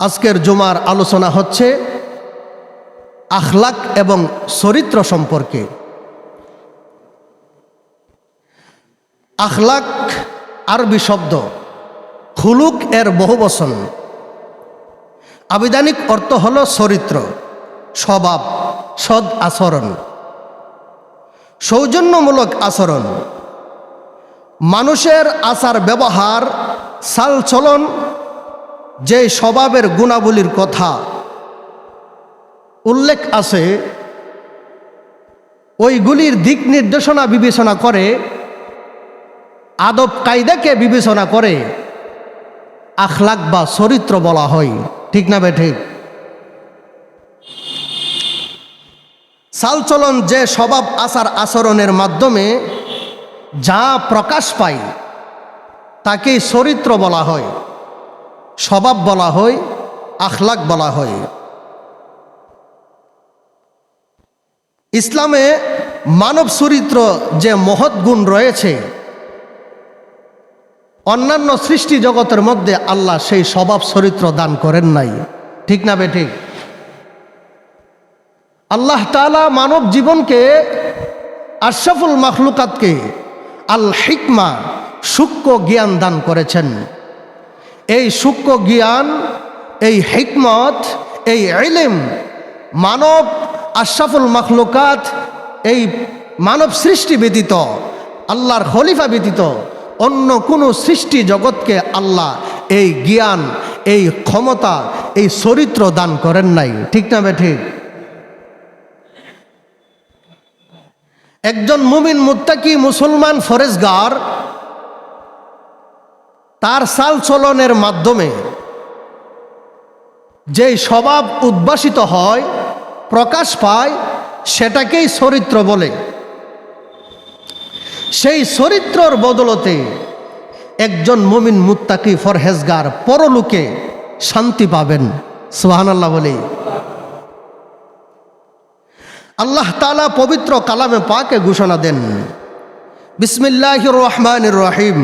আজকের জুমার আলোচনা হচ্ছে আখলাক এবং চরিত্র সম্পর্কে। আখলাক আরবি শব্দ খুলুক এর বহু বচন আবিধানিক অর্থ হল চরিত্র, স্বভাব, সদ আচরণ, সৌজন্যমূলক আচরণ। মানুষের আচার ব্যবহার চালচলন যে স্বভাবের গুণাবলীর কথা উল্লেখ আছে, ওইগুলির দিক নির্দেশনা বিবেচনা করে, আদব কায়দাকে বিবেচনা করে আখলাক বা চরিত্র বলা হয়। ঠিক না ঠিক? চালচলন যে স্বভাব আচার আচরণের মাধ্যমে যা প্রকাশ পায়, তাকেই চরিত্র বলা হয়। স্বভাব বলা হয়, আখলাক বলা হয়। ইসলামে মানব চরিত্র যে মহৎ গুণ রয়েছে, অন্যান্য সৃষ্টি জগতের মধ্যে আল্লাহ সেই স্বভাব চরিত্র দান করেন নাই। ঠিক না বে ঠিক? আল্লাহ তালা মানব জীবনকে, আশরাফুল মখলুকাতকে আল হিকমা সূক্ষ্ম জ্ঞান দান করেছেন। এই সূক্ষ্ম জ্ঞান, এই হিকমত, এই এলিম মানব আশরাফুল মখলুকাত, এই মানব সৃষ্টি ব্যতীত, আল্লাহর খলিফা ব্যতীত, অন্য কোনো সৃষ্টি জগৎকে আল্লাহ এই জ্ঞান, এই ক্ষমতা, এই চরিত্র দান করেন নাই। ঠিক না ঠিক? একজন মুমিন মুত্তাকি মুসলমান ফরেজগার তার সাল চলনের মাধ্যমে যেই স্বভাব উদ্ভাসিত হয়, প্রকাশ পায়, সেটাকেই চরিত্র বলে। সেই চরিত্রর বদলতে একজন মুমিন মুত্তাকি ফরহেজগার পরলোকে শান্তি পাবেন সুহান আল্লাহ বলে। আল্লাহ তালা পবিত্র কালামে পাকে ঘোষণা দেন বিসমিল্লাহ রহমান রহিম।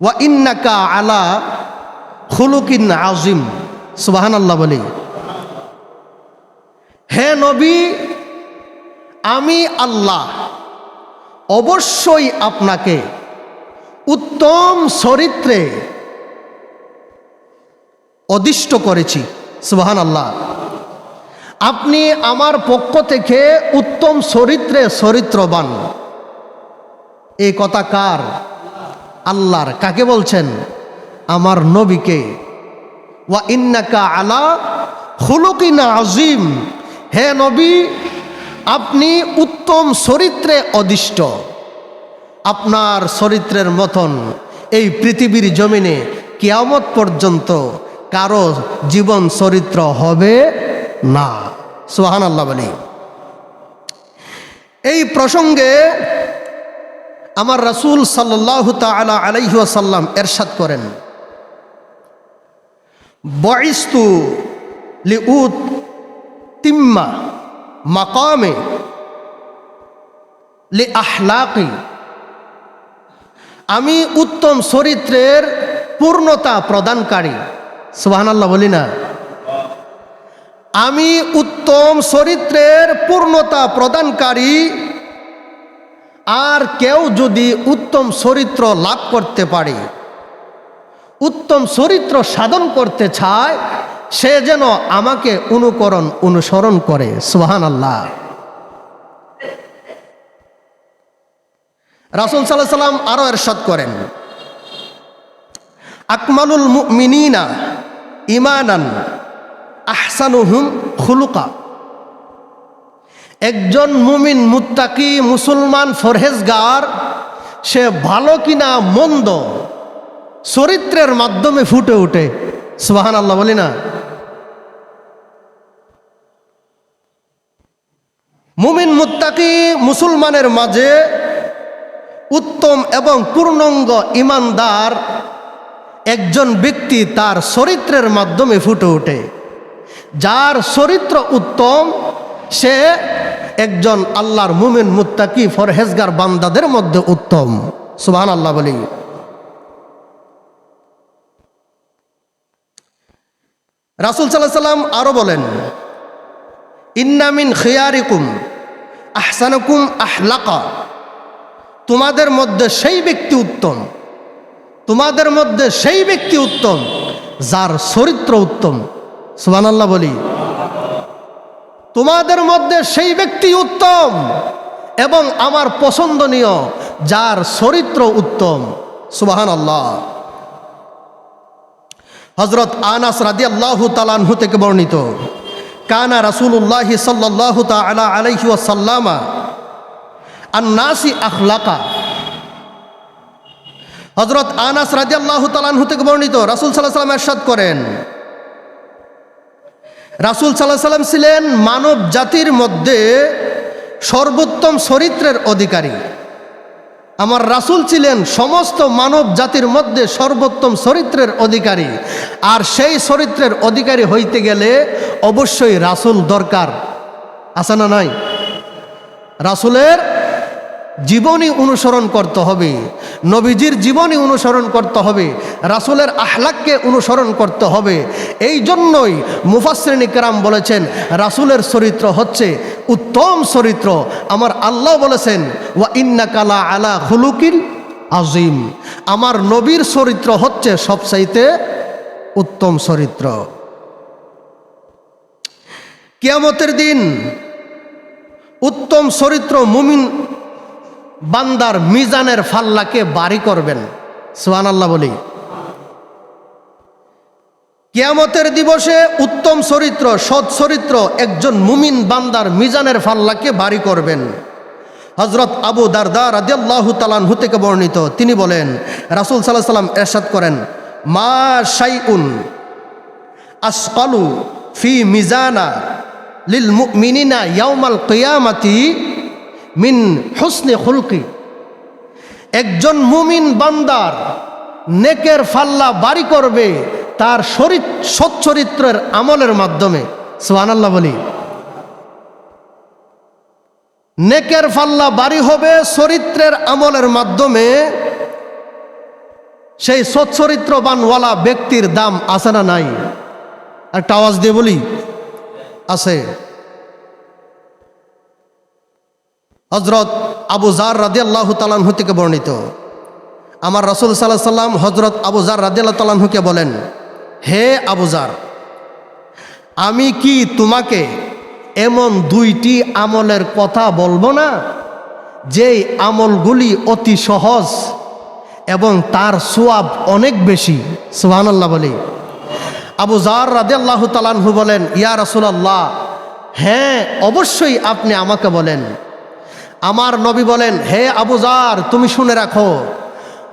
ওয়া ইন্নাকা আলা খুলুকিন আজিম সুবাহান আল্লাহ বলি। হে নবী, আমি আল্লাহ। অবশ্যই আপনাকে উত্তম চরিত্রে অদিষ্ট করেছি। সুবাহান আল্লাহ আপনি আমার পক্ষ থেকে উত্তম চরিত্রে চরিত্রবান। এই কথা কার? আল্লাহর কাকে বলছেন? আমার নবীকে। ওয়া ইন্নাকা আলা হুলুকিনা আজিম হে নবী, আপনি উত্তম চরিত্রে অদিষ্ট। আপনার চরিত্রের মতন এই পৃথিবীর জমিনে কিয়ামত পর্যন্ত কারও জীবন চরিত্র হবে না। সোহান আল্লাহ বলি। এই প্রসঙ্গে আমার রাসুল সাল্লাহ তালা আলাইহাসাল্লাম এরশাদ করেন। বয়স্তু লিউত তিম্মা মাকামে লি আহলাকি আমি উত্তম চরিত্রের পূর্ণতা প্রদানকারী। সুবাহান আল্লাহ বলি না। আমি উত্তম চরিত্রের পূর্ণতা প্রদানকারী আর কেউ যদি উত্তম চরিত্র লাভ করতে পারে, উত্তম চরিত্র সাধন করতে চায়, সে যেন আমাকে অনুকরণ, অনুসরণ করে। সুহান আল্লাহ রাসুল সাল্লাহ সাল্লাম আরও এরশাদ করেন। আকমালুল মিনিনা ইমানান আহসানুহুম খুলুকা। একজন মুমিন মুত্তাকি মুসলমান ফরহেজগার, সে ভালো কিনা মন্দ চরিত্রের মাধ্যমে ফুটে ওঠে। সুবাহান আল্লাহ বলি না? মুমিন মুত্তাকি মুসলমানের মাঝে উত্তম এবং পূর্ণাঙ্গ ইমানদার একজন ব্যক্তি তার চরিত্রের মাধ্যমে ফুটে ওঠে। যার চরিত্র উত্তম, সে একজন আল্লাহর মুমিন মুত্তাকি ফরহেজগার বান্দাদের মধ্যে উত্তম। সুবহান আল্লাহ বলি। রাসুল সাল্লাহ সাল্লাম আরও বলেন ইন্নামিন খিয়ারিকুম আহসানুকুম আহলাকা। তোমাদের মধ্যে সেই ব্যক্তি উত্তম, তোমাদের মধ্যে সেই ব্যক্তি উত্তম যার চরিত্র উত্তম। সুবহানাল্লাহ বলি। তোমাদের মধ্যে সেই ব্যক্তি উত্তম এবং আমার পছন্দনীয়, যার চরিত্র উত্তম। সুবাহান আল্লাহ হজরত আনাস রাদি আল্লাহ তালানহু থেকে বর্ণিত, কানা রাসুল্লাহ সাল্লাহ তালা আলাইহি ওয়াসাল্লামা আন্নাসি আখলাকা। হজরত আনাস রাজি আল্লাহ তালানহু থেকে বর্ণিত, রাসুল সাল্লাহ সাল্লাম এরশাদ করেন রাসুল সাল্লাহ সাল্লাম ছিলেন মানব জাতির মধ্যে সর্বোত্তম চরিত্রের অধিকারী। আমার রাসুল ছিলেন সমস্ত মানব জাতির মধ্যে সর্বোত্তম চরিত্রের অধিকারী। আর সেই চরিত্রের অধিকারী হইতে গেলে অবশ্যই রাসুল দরকার। আছে না নাই? রাসুলের জীবনী অনুসরণ করতে হবে। নবীজির জীবনী অনুসরণ করতে হবে। রাসুলের আহলাককে অনুসরণ করতে হবে। এই জন্যই মুফাসরিনী কেরাম বলেছেন, রাসুলের চরিত্র হচ্ছে উত্তম চরিত্র। আমার আল্লাহ বলেছেন, ওয়া ইন্না কালা আলা হুলুকিল আজিম আমার নবীর চরিত্র হচ্ছে সবচাইতে উত্তম চরিত্র। কিয়ামতের দিন উত্তম চরিত্র মুমিন বান্দার মিজানের ফাল্লাকে বাড়ি করবেন। সোহান আল্লাহ বলি। কিয়ামতের দিবসে উত্তম চরিত্র, সৎ চরিত্র একজন মুমিন বান্দার মিজানের ফাল্লাকে বাড়ি করবেন। হজরত আবু দারদা রাদিয়াল্লাহু তালানহু থেকে বর্ণিত, তিনি বলেন, রাসুল সাল্লাহ সাল্লাম এরশাদ করেন, মা শাইউন আসকালু ফি মিজানা লিল মুমিনিনা ইয়াউমাল কিয়ামাতি মিন হুসনে খুলকি। একজন মুমিন বান্দার নেকের ফাল্লা বাড়ি করবে তার শরীর সচ্চরিত্রের আমলের মাধ্যমে। সোহানাল্লাহ বলি। নেকের ফাল্লা বাড়ি হবে চরিত্রের আমলের মাধ্যমে। সেই সচ্চরিত্রবানওয়ালা ব্যক্তির দাম আছে না নাই? একটা আওয়াজ দিয়ে বলি। আছে। হজরত আবু জার রাজি আল্লাহ তালানহু থেকে বর্ণিত। আমার রসুল সাল্লাহ সাল্লাম হজরত আবু জার রাজি আল্লাহ তালানহুকে বলেন, হে আবু জার আমি কি তোমাকে এমন দুইটি আমলের কথা বলব না, যেই আমলগুলি অতি সহজ এবং তার সোয়াব অনেক বেশি? সুহানাল্লাহ বলি। আবু জার রাজি আল্লাহ তালানহু বলেন, ইয়া রসুলাল্লাহ হ্যাঁ অবশ্যই আপনি আমাকে বলেন আমার নবী বলেন, হে আবুজার তুমি শুনে রাখো,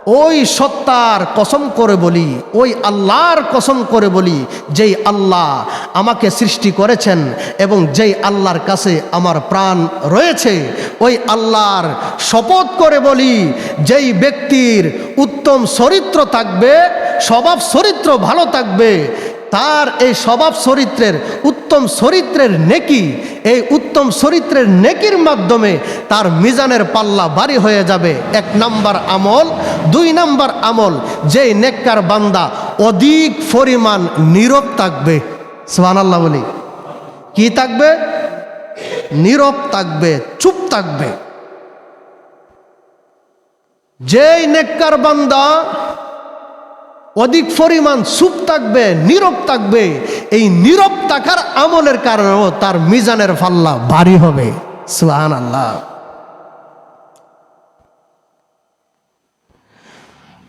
ওই সত্তার কসম করে বলি, ওই আল্লাহর কসম করে বলি, যেই আল্লাহ আমাকে সৃষ্টি করেছেন এবং যেই আল্লাহর কাছে আমার প্রাণ রয়েছে, ওই আল্লাহর শপথ করে বলি, যেই ব্যক্তির উত্তম চরিত্র থাকবে, স্বভাব চরিত্র ভালো থাকবে তার এই স্বভাব চরিত্রের, উত্তম চরিত্রের নেকি, এই উত্তম চরিত্রের নেকির মাধ্যমে তার মিজানের পাল্লা বাড়ি হয়ে যাবে। এক নাম্বার আমল, দুই নাম্বার আমল, যেই নেককার বান্দা অধিক পরিমাণ নীরব থাকবে। সোহান আল্লাহ বলি। কি থাকবে? নীরব থাকবে, চুপ থাকবে। যেই নেককার বান্দা অধিক পরিমাণ সুপ থাকবে, নীরব থাকবে। এই নীরব থাকার আমলের কারণেও তার মিজানের ফাল্লা ভারী হবে। সুহান আল্লাহ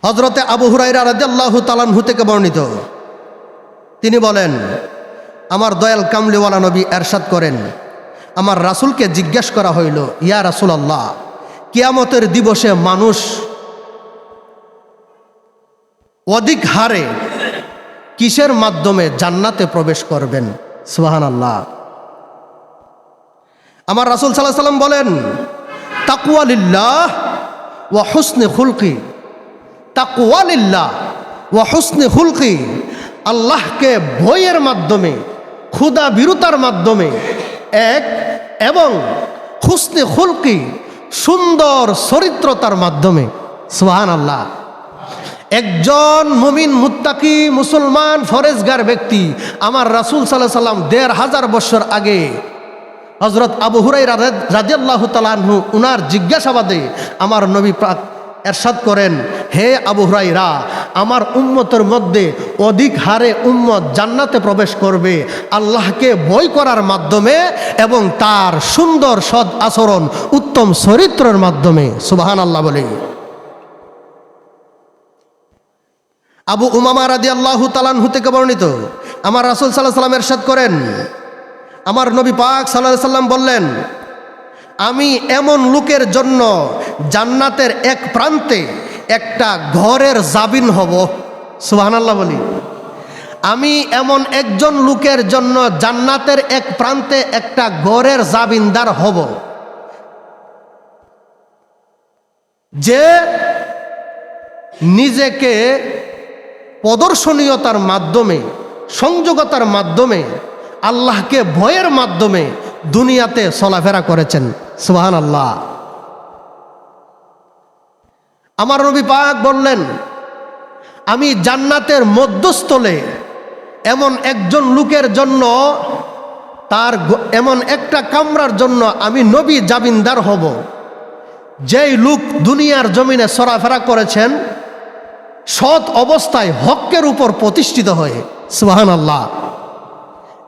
হজরতে আবু হুরাইরা রাজ্লাহ তালানহু থেকে বর্ণিত। তিনি বলেন, আমার দয়াল কামলিওয়ালা নবী এরশাদ করেন। আমার রাসুলকে জিজ্ঞেস করা হইল, ইয়া রাসুল আল্লাহ কিয়ামতের দিবসে মানুষ অধিক হারে কিসের মাধ্যমে জান্নাতে প্রবেশ করবেন? সুহান আল্লাহ আমার রাসুল সাল্লাহ সাল্লাম বলেন তাকুয়ালিল্লাহ ও হুসনে খুলকি। তাকুয়ালিল্লাহ ও হুসনে খুলকি আল্লাহকে বইয়ের মাধ্যমে ক্ষুদা বিরুতার মাধ্যমে, এক, এবং হুসনে হুলকি সুন্দর চরিত্রতার মাধ্যমে। সুহান আল্লাহ একজন মুমিন মুত্তাকি মুসলমান ফরেজগার ব্যক্তি আমার রাসুল সাল্লাহ সাল্লাম দেড় হাজার বছর আগে হজরত আবু হুরাই রাজিয়াল্লাহ তালাহু উনার জিজ্ঞাসাবাদে আমার নবী প্রাক এরশাদ করেন, হে আবু হুরাইরা আমার উম্মতের মধ্যে অধিক হারে উম্মত জান্নাতে প্রবেশ করবে, আল্লাহকে বই করার মাধ্যমে এবং তার সুন্দর সৎ আচরণ উত্তম চরিত্রের মাধ্যমে। সুবাহান আল্লাহ বলে। আবু উমামা রাদি আল্লাহ তালানহু থেকে বর্ণিত, আমার রাসুল সাল্লাহ সাল্লাম এরশাদ করেন, আমার নবী পাক সাল্লাহ সাল্লাম বললেন, আমি এমন লোকের জন্য জান্নাতের এক প্রান্তে একটা ঘরের জাবিন হব, সুবহানাল্লাহ বলি। আমি এমন একজন লোকের জন্য জান্নাতের এক প্রান্তে একটা ঘরের জাবিনদার হব, যে নিজেকে প্রদর্শনীয়তার মাধ্যমে, সংযোগতার মাধ্যমে, আল্লাহকে ভয়ের মাধ্যমে দুনিয়াতে চলাফেরা করেছেন। সুহান আল্লাহ আমার নবী পাক বললেন, আমি জান্নাতের মধ্যস্থলে এমন একজন লোকের জন্য, তার এমন একটা কামরার জন্য আমি নবী জামিনদার হব। যেই লোক দুনিয়ার জমিনে সরাফেরা করেছেন সৎ অবস্থায় হকের উপর প্রতিষ্ঠিত হয়ে সুহান আল্লাহ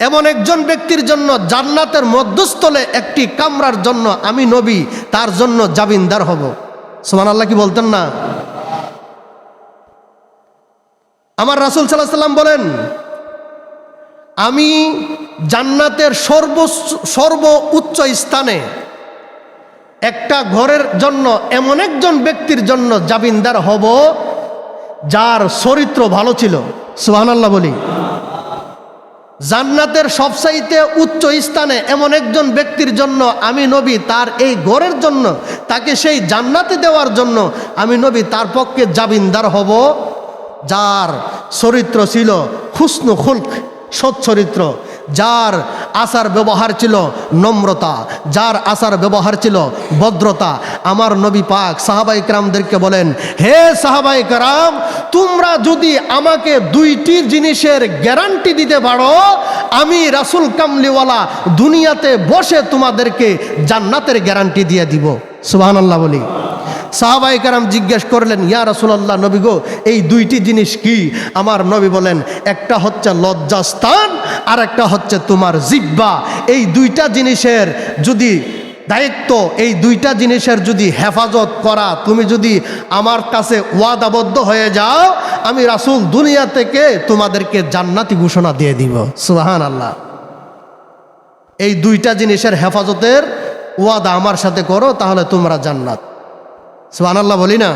এমন একজন ব্যক্তির জন্য জান্নাতের মধ্যস্থলে একটি কামরার জন্য আমি নবী, তার জন্য জামিনদার হব। সুমান আল্লাহ কি বলতেন না? আমার রাসুল সাল্লাহ সাল্লাম বলেন, আমি জান্নাতের সর্ব সর্ব উচ্চ স্থানে একটা ঘরের জন্য এমন একজন ব্যক্তির জন্য জামিনদার হব যার চরিত্র ভালো ছিল সুহানাল্লাহ বলি। জান্নাতের সবসাইতে উচ্চ স্থানে এমন একজন ব্যক্তির জন্য আমি নবী তার এই ঘরের জন্য, তাকে সেই জান্নাতে দেওয়ার জন্য আমি নবী তার পক্ষে জাবিনদার হব, যার চরিত্র ছিল খুসনু খুলক, সৎ চরিত্র। যার আচার ব্যবহার ছিল নম্রতা, যার আচার ব্যবহার ছিল ভদ্রতা। আমার নবী পাক সাহাবাই কারামদেরকে বলেন, হে সাহাবাই কারাম, তোমরা যদি আমাকে দুইটি জিনিসের গ্যারান্টি দিতে পারো, আমি রাসুল কামলিওয়ালা দুনিয়াতে বসে তোমাদেরকে জান্নাতের গ্যারান্টি দিয়ে দিব। সুবাহান আল্লাহ বলি। সাহাবাই কারাম জিজ্ঞেস করলেন, ইয়া রাসুলাল্লাহ, নবী গো, এই দুইটি জিনিস কি? আমার নবী বলেন, একটা হচ্ছে লজ্জাস্থান আর একটা হচ্ছে তোমার জিব্বা এই দুইটা জিনিসের যদি দায়িত্ব, এই দুইটা জিনিসের যদি হেফাজত করা, তুমি যদি আমার কাছে ওয়াদাবদ্ধ হয়ে যাও, আমি রাসুল দুনিয়া থেকে তোমাদেরকে জান্নাতি ঘোষণা দিয়ে দিব। সুহান আল্লাহ এই দুইটা জিনিসের হেফাজতের ওয়াদা আমার সাথে করো, তাহলে তোমরা জান্নাত। সুহান আল্লাহ বলি না?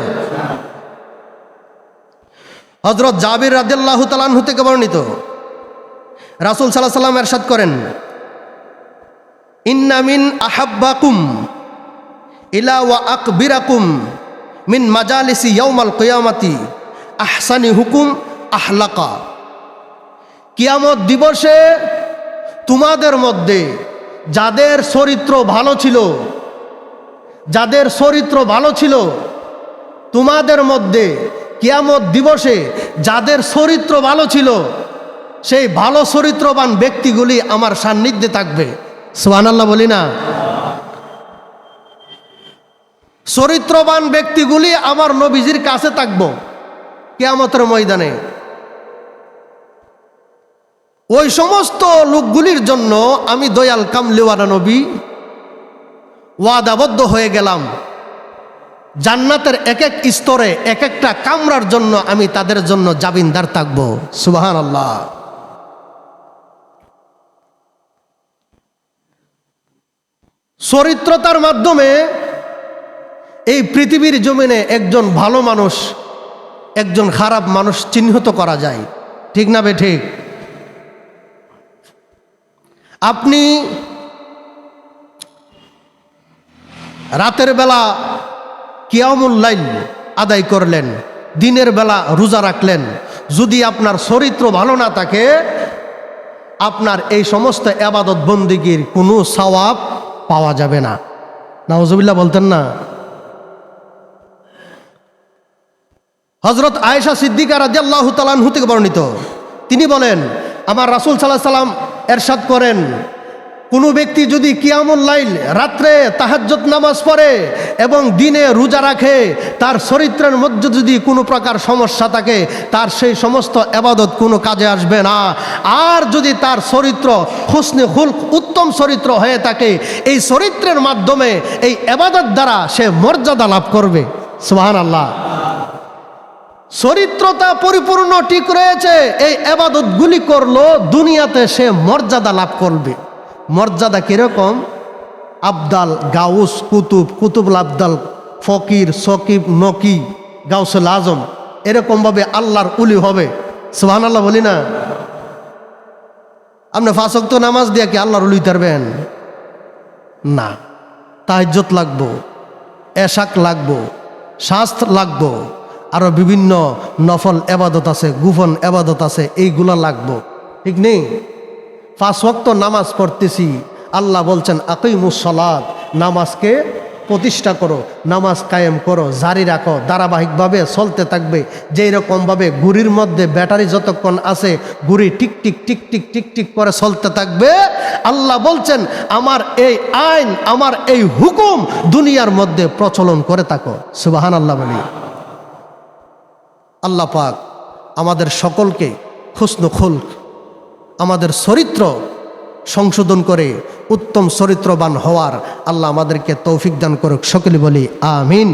হজরত জাবির রাদিল্লাহ তালানহু থেকে বর্ণিত। রাসুল সাল্লাহ সাল্লাম এরশাদ করেন ইন্নামিন আহাব্বাকুম ইলা ওয়া আকবিরাকুম মিন মাজালিসি ইয়াউমাল কিয়ামাতি আহসানি হুকুম আহলাকা। কিয়ামত দিবসে তোমাদের মধ্যে যাদের চরিত্র ভালো ছিল যাদের চরিত্র ভালো ছিল, তোমাদের মধ্যে কিয়ামত দিবসে যাদের চরিত্র ভালো ছিল, সেই ভালো চরিত্রবান ব্যক্তিগুলি আমার সান্নিধ্যে থাকবে। সোহান আল্লাহ বলি না। চরিত্রবান ব্যক্তিগুলি আমার নবীজির কাছে থাকব, কেয়ামতের ময়দানে। ওই সমস্ত লোকগুলির জন্য আমি দয়াল কামলিওয়ানা নবী ওয়াদাবদ্ধ হয়ে গেলাম। জান্নাতের এক এক স্তরে এক একটা কামরার জন্য আমি তাদের জন্য জাবিনদার থাকব। সুবাহান আল্লাহ চরিত্রতার মাধ্যমে এই পৃথিবীর জমিনে একজন ভালো মানুষ, একজন খারাপ মানুষ চিহ্নিত করা যায়। ঠিক না বে ঠিক? আপনি রাতের বেলা কিয়ামুল লাইল আদায় করলেন, দিনের বেলা রোজা রাখলেন। যদি আপনার চরিত্র ভালো না থাকে, আপনার এই সমস্ত আবাদত বন্দিগির কোনো সওয়াব পাওয়া যাবে না। নাওজবিল্লা বলতেন না। হজরত আয়েশা সিদ্দিকা রাজিয়াল্লাহ তালানহু থেকে বর্ণিত। তিনি বলেন, আমার রাসুল সাল্লাহ সাল্লাম এরশাদ করেন কোনো ব্যক্তি যদি কিয়ামুল লাইল রাত্রে তাহাজ্জত নামাজ পড়ে এবং দিনে রোজা রাখে, তার চরিত্রের মধ্যে যদি কোনো প্রকার সমস্যা থাকে, তার সেই সমস্ত এবাদত কোনো কাজে আসবে না। আর যদি তার চরিত্র হুসনে হুলক উত্তম চরিত্র হয়ে থাকে, এই চরিত্রের মাধ্যমে এই এবাদত দ্বারা সে মর্যাদা লাভ করবে। সুবাহান আল্লাহ চরিত্রতা পরিপূর্ণ ঠিক রয়েছে, এই এবাদতগুলি করল দুনিয়াতে সে মর্যাদা লাভ করবে। মর্যাদা কীরকম? আবদাল, গাউস, কুতুব, কুতুবুল আবদাল, ফকির, সকিব, নকি, গাউসুল আজম, এরকমভাবে আল্লাহর উলি হবে। সোহান আল্লাহ বলি না? আপনি ফাঁসক্ত নামাজ দিয়ে কি আল্লাহর উলি তারবেন না। তাহাজ্জত লাগবো, এশাক লাগবো শাস্ত্র লাগবো আরও বিভিন্ন নফল এবাদত আছে, গুফন এবাদত আছে, এইগুলো লাগবো। ঠিক নেই? পাঁচ ওয়াক্ত নামাজ পড়তেছি। আল্লাহ বলছেন আকই মুসলাদ নামাজকে প্রতিষ্ঠা করো, নামাজ কায়েম করো, জারি রাখো, ধারাবাহিকভাবে চলতে থাকবে। যেই রকমভাবে গুড়ির মধ্যে ব্যাটারি যতক্ষণ আছে, গুড়ি tick tick tick tick tick tick করে চলতে থাকবে। আল্লাহ বলছেন, আমার এই আইন, আমার এই হুকুম দুনিয়ার মধ্যে প্রচলন করে থাকো। সুবাহান আল্লাহ বলি। আল্লাহ পাক আমাদের সকলকে খুসনু খুলক আমাদের চরিত্র সংশোধন করে উত্তম চরিত্রবান হওয়ার আল্লাহ আমাদেরকে তৌফিক দান করুক। সকলে বলি, আমিন।